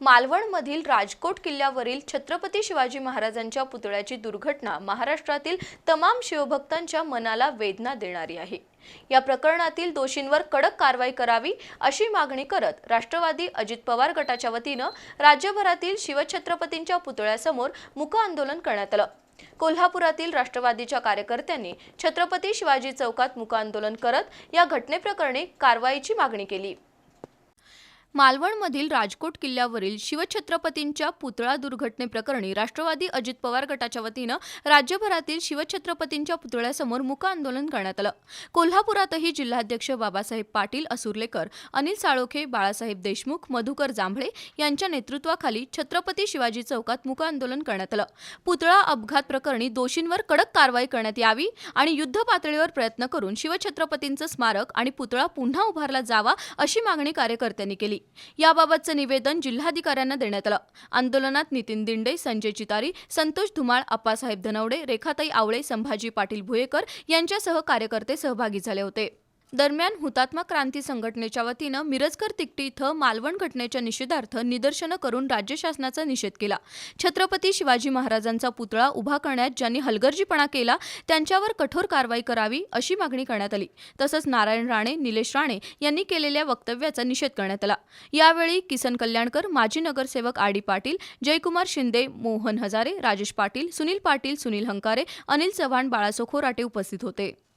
मालवणमधील राजकोट किल्ल्यावरील छत्रपती शिवाजी महाराजांच्या पुतळ्याची दुर्घटना महाराष्ट्रातील तमाम शिवभक्तांच्या मनाला वेदना देणारी आहे. या प्रकरणातील दोषींवर कडक कारवाई करावी अशी मागणी करत राष्ट्रवादी अजित पवार गटाच्या वतीनं राज्यभरातील शिवछत्रपतींच्या पुतळ्यासमोर मुक आंदोलन करण्यात आलं. कोल्हापुरातील राष्ट्रवादीच्या कार्यकर्त्यांनी छत्रपती शिवाजी चौकात मुक आंदोलन करत या घटनेप्रकरणी कारवाईची मागणी केली. मालवणमधील राजकोट किल्ल्यावरील शिवछत्रपतींच्या पुतळा दुर्घटनेप्रकरणी राष्ट्रवादी अजित पवार गटाच्या वतीनं राज्यभरातील शिवछत्रपतींच्या पुतळ्यासमोर मुक आंदोलन करण्यात आलं. कोल्हापुरातही जिल्हाध्यक्ष बाबासाहेब पाटील असुर्लेकर अनिल साळोखे बाळासाहेब देशमुख मधुकर जांभळे यांच्या नेतृत्वाखाली छत्रपती शिवाजी चौकात मुक आंदोलन करण्यात आलं. पुतळा अपघात प्रकरणी दोषींवर कडक कारवाई करण्यात यावी आणि युद्ध पातळीवर प्रयत्न करून शिवछत्रपतींचं स्मारक आणि पुतळा पुन्हा उभारला जावा अशी मागणी कार्यकर्त्यांनी केली. याबाबतचं निवेदन जिल्हाधिकाऱ्यांना देण्यात आलं. आंदोलनात नितीन दिंडे संजय चितारी संतोष धुमाळ अप्पासाहेब धनवडे रेखाताई आवळे संभाजी पाटील भुयेकर यांच्यासह कार्यकर्ते सहभागी झाले होते. दरम्यान हुतात्मा क्रांती संघटनेच्या वतीनं मिरजकर तिकटी इथं मालवण घटनेच्या निषेधार्थ निदर्शनं करून राज्य शासनाचा निषेध केला. छत्रपती शिवाजी महाराजांचा पुतळा उभा करण्यात ज्यांनी हलगर्जीपणा केला त्यांच्यावर कठोर कारवाई करावी अशी मागणी करण्यात आली. तसंच नारायण राणे निलेश राणे यांनी केलेल्या वक्तव्याचा निषेध करण्यात आला. यावेळी किसन कल्याणकर माजी नगरसेवक आर डी पाटील जयकुमार शिंदे मोहन हजारे राजेश पाटील सुनील पाटील सुनील हंकारे अनिल चव्हाण बाळासो खोराटे उपस्थित होते.